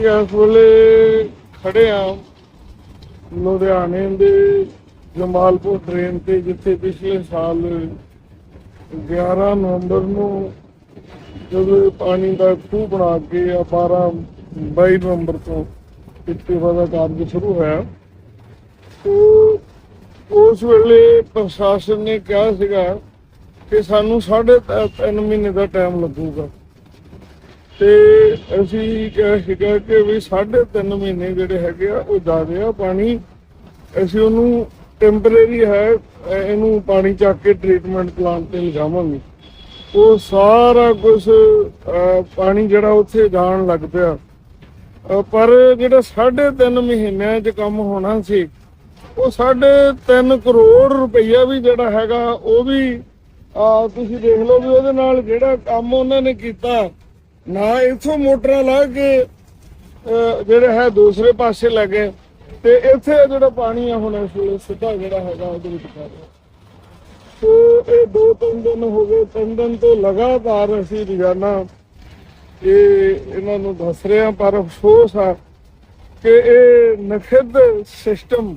ਅਸੀਂ ਇਸ ਵੇਲੇ ਖੜੇ ਆ ਲੁਧਿਆਣੇ ਦੇ ਜਮਾਲਪੁਰ ਟ੍ਰੇਨ ਤੇ, ਜਿੱਥੇ ਪਿਛਲੇ ਸਾਲ 11 ਨਵੰਬਰ ਨੂੰ ਜਦੋਂ ਪਾਣੀ ਦਾ ਖੂਹ ਬਣਾ ਕੇ ਆ 12 22 ਨਵੰਬਰ ਤੋਂ ਇਸਤੀਫਾ ਦਾ ਕਾਰਜ ਸ਼ੁਰੂ ਹੋਇਆ। ਉਹ ਉਸ ਵੇਲੇ ਪ੍ਰਸ਼ਾਸਨ ਨੇ ਕਿਹਾ ਸੀਗਾ ਕਿ ਸਾਨੂੰ ਸਾਢੇ ਤ- ਤਿੰਨ ਮਹੀਨੇ ਦਾ ਟਾਈਮ ਲੱਗੂਗਾ। ਤੇ ਅਸੀਂ ਕਿਹਾ ਸੀਗਾ ਕਿ ਵੀ ਸਾਢੇ ਤਿੰਨ ਮਹੀਨੇ ਜਿਹੜੇ ਹੈਗੇ ਆ, ਉਹ ਜ਼ਿਆਦੇ ਆ ਪਾਣੀ। ਅਸੀਂ ਉਹਨੂੰ ਟੈਂਪਰੇਰੀ ਹੈ ਇਹਨੂੰ ਪਾਣੀ ਚੱਕ ਕੇ ਟ੍ਰੀਟਮੈਂਟ ਪਲਾਂਟ ਤੇ ਲਿਜਾਵਾਂਗੇ। ਉਹ ਸਾਰਾ ਕੁਝ ਪਾਣੀ ਜਿਹੜਾ ਉੱਥੇ ਜਾਣ ਲੱਗ ਪਿਆ। ਪਰ ਜਿਹੜਾ ਸਾਢੇ ਤਿੰਨ ਮਹੀਨਿਆਂ 'ਚ ਕੰਮ ਹੋਣਾ ਸੀ, ਉਹ ਸਾਢੇ ਤਿੰਨ ਕਰੋੜ ਰੁਪਈਆ ਵੀ ਜਿਹੜਾ ਹੈਗਾ, ਉਹ ਵੀ ਤੁਸੀਂ ਦੇਖ ਲਓ ਵੀ ਉਹਦੇ ਨਾਲ ਜਿਹੜਾ ਕੰਮ ਉਹਨਾਂ ਨੇ ਕੀਤਾ। ਨਾ ਇਥੋਂ ਮੋਟਰਾਂ ਲਾ ਕੇ, ਅਹ, ਜਿਹੜੇ ਹੈ ਦੂਸਰੇ ਪਾਸੇ ਲੱਗੇ। ਤੇ ਇੱਥੇ ਜਿਹੜਾ ਪਾਣੀ ਆ ਹੁਣ ਇਸ ਵੇਲੇ ਸਿੱਧਾ ਜਿਹੜਾ ਹੈਗਾ ਉਹਦੇ ਵਿੱਚ ਪੈ ਰਿਹਾ। ਸੋ ਇਹ ਦੋ ਤਿੰਨ ਦਿਨ ਹੋ ਗਏ, ਤਿੰਨ ਦਿਨ ਤੋਂ ਲਗਾਤਾਰ ਅਸੀਂ ਰੋਜ਼ਾਨਾ ਇਹ ਇਹਨਾਂ ਨੂੰ ਦੱਸ ਰਹੇ ਹਾਂ, ਪਰ ਅਫਸੋਸ ਆ ਕਿ ਇਹ ਨਖਿੱਧ ਸਿਸਟਮ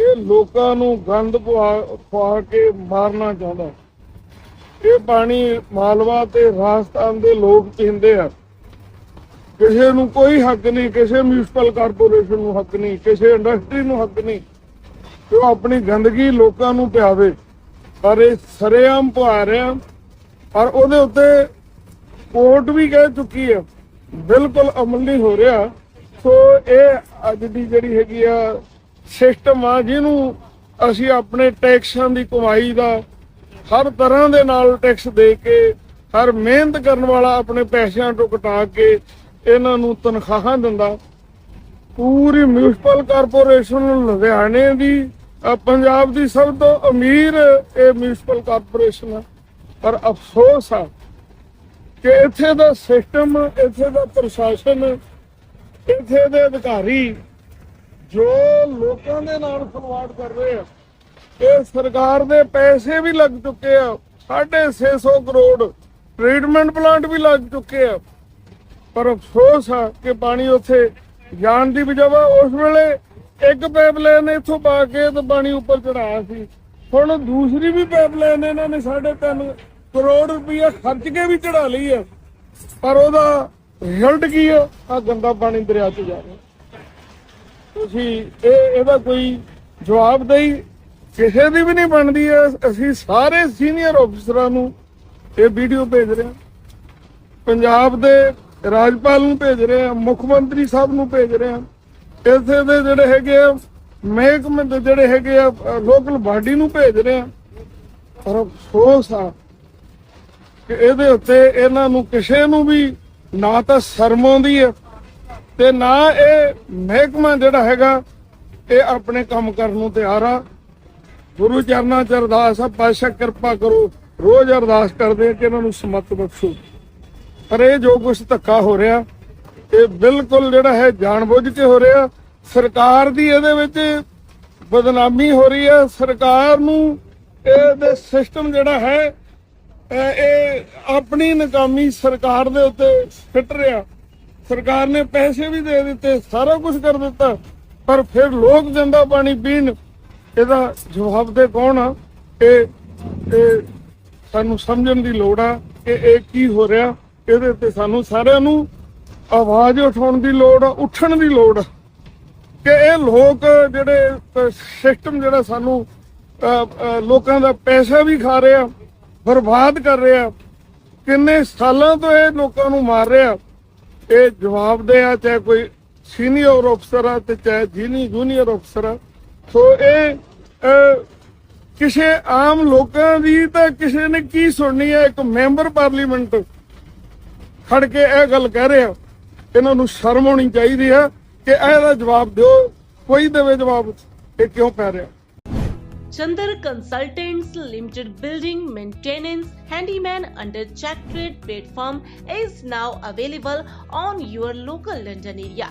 ਇਹ ਲੋਕਾਂ ਨੂੰ ਗੰਦ ਪਵਾ ਪਵਾ ਕੇ ਮਾਰਨਾ ਚਾਹੁੰਦਾ। ਇਹ ਪਾਣੀ ਮਾਲਵਾ ਤੇ ਰਾਜਸਥਾਨ ਦੇ ਲੋਕ ਪੀਂਦੇ ਆ। ਕਿਸੇ ਨੂੰ ਕੋਈ ਹੱਕ ਨਹੀਂ, ਕਿਸੇ ਮਿਊਨਿਸਪਲ ਕਾਰਪੋਰੇਸ਼ਨ ਨੂੰ ਹੱਕ ਨਹੀਂ, ਕਿਸੇ ਇੰਡਸਟਰੀ ਨੂੰ ਹੱਕ ਨਹੀਂ ਕਿ ਉਹ ਆਪਣੀ ਗੰਦਗੀ ਲੋਕਾਂ ਨੂੰ ਪਿਆਵੇ। ਪਰ ਇਹ ਸਰੇਆਮ ਪਵਾ ਰਿਹਾ ਪਰ ਉਹਦੇ ਉੱਤੇ ਕੋਰਟ ਵੀ ਕਹਿ ਚੁੱਕੀ ਹੈ ਬਿਲਕੁਲ ਅਮਲ ਨਹੀਂ ਹੋ ਰਿਹਾ। ਸੋ ਇਹ ਅੱਜ ਦੀ ਜਿਹੜੀ ਹੈਗੀ ਆ ਸਿਸਟਮ ਆ, ਜਿਹਨੂੰ ਅਸੀਂ ਆਪਣੇ ਟੈਕਸਾਂ ਦੀ ਕਮਾਈ ਦਾ ਹਰ ਤਰ੍ਹਾਂ ਦੇ ਨਾਲ ਟੈਕਸ ਦੇ ਕੇ, ਹਰ ਮਿਹਨਤ ਕਰਨ ਵਾਲਾ ਆਪਣੇ ਪੈਸਿਆਂ ਤੋਂ ਕਟਾ ਕੇ ਇਹਨਾਂ ਨੂੰ ਤਨਖਾਹਾਂ ਦਿੰਦਾ। ਪੂਰੀ ਮਿਊਨਿਸਪਲ ਕਾਰਪੋਰੇਸ਼ਨ ਲੁਧਿਆਣੇ ਦੀ ਪੰਜਾਬ ਦੀ ਸਭ ਤੋਂ ਅਮੀਰ ਇਹ ਮਿਊਨਿਸਪਲ ਕਾਰਪੋਰੇਸ਼ਨ ਹੈ ਪਰ ਅਫਸੋਸ ਆ ਕਿ ਇੱਥੇ ਦਾ ਸਿਸਟਮ, ਇੱਥੇ ਦਾ ਪ੍ਰਸ਼ਾਸਨ, ਇੱਥੇ ਦੇ ਅਧਿਕਾਰੀ ਜੋ ਲੋਕਾਂ ਦੇ ਨਾਲ ਖਲਵਾੜ ਕਰ ਰਹੇ ਆ ਇਹ ਸਰਕਾਰ ਦੇ ਪੈਸੇ ਵੀ ਲੱਗ ਚੁੱਕੇ ਆ। 650 ਕਰੋੜ ਟ੍ਰੀਟਮੈਂਟ ਪਲਾਂਟ ਵੀ ਲੱਗ ਚੁੱਕੇ ਆ। ਪਰ ਅਫਸੋਸ ਆ ਕਿ ਪਾਣੀ ਉੱਥੇ ਜਾਣ ਦੀ ਵਜ੍ਹਾ ਉਸ ਵੇਲੇ ਇੱਕ ਪਾਈਪਲਾਈਨ ਇੱਥੋਂ ਪਾ ਕੇ ਤੇ ਪਾਣੀ ਉੱਪਰ ਚੜਾਇਆ ਸੀ। ਹੁਣ ਦੂਸਰੀ ਵੀ ਪਾਈਪਲਾਈਨ ਇਹਨਾਂ ਨੇ 3.5 ਕਰੋੜ ਰੁਪਈਆ ਖਰਚ ਕੇ ਵੀ ਚੜਾ ਲਈ ਆ। ਪਰ ਉਹਦਾ ਰਿਜ਼ਲਟ ਕੀ ਆ? ਆ ਗੰਦਾ ਪਾਣੀ ਦਰਿਆ 'ਚ ਜਾ ਰਿਹਾ। ਤੁਸੀਂ ਇਹ ਇਹਦਾ ਕੋਈ ਜਵਾਬ ਦੇਈ ਕਿਸੇ ਦੀ ਵੀ ਨਹੀਂ ਬਣਦੀ ਹੈ। ਅਸੀਂ ਸਾਰੇ ਸੀਨੀਅਰ ਅਫਸਰਾਂ ਨੂੰ ਇਹ ਵੀਡੀਓ ਭੇਜ ਰਹੇ ਹਾਂ। ਪੰਜਾਬ ਦੇ ਰਾਜਪਾਲ ਨੂੰ ਭੇਜ ਰਹੇ ਹਾਂ, ਮੁੱਖ ਮੰਤਰੀ ਸਾਹਿਬ ਨੂੰ ਭੇਜ ਰਹੇ ਹਾਂ। ਇੱਥੇ ਦੇ ਜਿਹੜੇ ਹੈਗੇ ਆ, ਮਹਿਕਮੇ ਦੇ ਜਿਹੜੇ ਹੈਗੇ ਆ ਲੋਕਲ ਬਾਡੀ ਨੂੰ ਭੇਜ ਰਹੇ ਹਾਂ। ਪਰ ਅਫਸੋਸ ਆ ਕਿ ਇਹਦੇ ਉੱਤੇ ਇਹਨਾਂ ਨੂੰ ਕਿਸੇ ਨੂੰ ਵੀ ਨਾ ਤਾਂ ਸ਼ਰਮ ਆਉਂਦੀ ਹੈ ਤੇ ਨਾ ਇਹ ਮਹਿਕਮਾ ਜਿਹੜਾ ਹੈਗਾ, ਇਹ ਆਪਣੇ ਕੰਮ ਕਰਨ ਨੂੰ ਤਿਆਰ ਆ। ਗੁਰੂ ਚਰਨਾਂ ਚ ਅਰਦਾਸ ਆ ਪਾਸ਼ਾ ਕਿਰਪਾ ਕਰੋ। ਰੋਜ਼ ਅਰਦਾਸ ਕਰਦੇ ਆ ਕਿ ਇਹਨਾਂ ਨੂੰ ਸਮਤ ਬਖਸ਼ੋ। ਪਰ ਇਹ ਜੋ ਕੁਝ ਧੱਕਾ ਹੋ ਰਿਹਾ, ਇਹ ਬਿਲਕੁਲ ਜਿਹੜਾ ਹੈ ਜਾਣਬੁੱਝ ਕੇ ਹੋ ਰਿਹਾ। ਸਰਕਾਰ ਦੀ ਇਹਦੇ ਵਿੱਚ ਬਦਨਾਮੀ ਹੋ ਰਹੀ ਹੈ। ਸਰਕਾਰ ਨੂੰ ਇਹਦੇ ਸਿਸਟਮ ਜਿਹੜਾ ਹੈ, ਇਹ ਆਪਣੀ ਨਕਾਮੀ ਸਰਕਾਰ ਦੇ ਉੱਤੇ ਫਿੱਟ ਰਿਹਾ। ਸਰਕਾਰ ਨੇ ਪੈਸੇ ਵੀ ਦੇ ਦਿੱਤੇ, ਸਾਰਾ ਕੁਝ ਕਰ ਦਿੱਤਾ। ਪਰ ਫਿਰ ਲੋਕ ਗੰਦਾ ਪਾਣੀ ਪੀਣ ਇਹਦਾ ਜਵਾਬ ਦੇ ਕੌਣ ਆ? ਇਹ ਇਹ ਸਾਨੂੰ ਸਮਝਣ ਦੀ ਲੋੜ ਆ ਕਿ ਇਹ ਕੀ ਹੋ ਰਿਹਾ? ਇਹਦੇ ਉੱਤੇ ਸਾਨੂੰ ਸਾਰਿਆਂ ਨੂੰ ਆਵਾਜ਼ ਉਠਾਉਣ ਦੀ ਲੋੜ ਆ, ਉੱਠਣ ਦੀ ਲੋੜ ਆ। ਕਿ ਇਹ ਲੋਕ ਜਿਹੜੇ ਸਿਸਟਮ ਜਿਹੜਾ ਸਾਨੂੰ ਲੋਕਾਂ ਦਾ ਪੈਸਾ ਵੀ ਖਾ ਰਿਹਾ, ਬਰਬਾਦ ਕਰ ਰਿਹਾ, ਕਿੰਨੇ ਸਾਲਾਂ ਤੋਂ ਇਹ ਲੋਕਾਂ ਨੂੰ ਮਾਰ ਰਿਹਾ। ਇਹ ਜਵਾਬਦੇਹ ਆ, ਚਾਹੇ ਕੋਈ ਸੀਨੀਅਰ ਅਫਸਰ ਆ ਤੇ ਚਾਹੇ ਜੀਨੀ ਜੂਨੀਅਰ ਅਫਸਰ ਆ। ਸੋ ਇਹ ਅ, ਕਿਸੇ ਆਮ ਲੋਕਾਂ ਦੀ ਤਾਂ ਕਿਸੇ ਨੇ ਕੀ ਸੁਣਨੀ ਹੈ ਇੱਕ ਮੈਂਬਰ ਪਾਰਲੀਮੈਂਟ ਖੜ ਕੇ ਇਹ ਗੱਲ ਕਹਿ ਰਿਹਾ ਇਹਨਾਂ ਨੂੰ ਸ਼ਰਮ ਆਉਣੀ ਚਾਹੀਦੀ ਹੈ ਕਿ ਇਹਦਾ ਜਵਾਬ ਦਿਓ ਕੋਈ ਦੇਵੇ ਜਵਾਬ ਇਹ ਕਿਉਂ ਪੈ ਰਿਹਾ Chandar Consultants Limited Building Maintenance Handyman under Check Trade platform is now available on your local London area.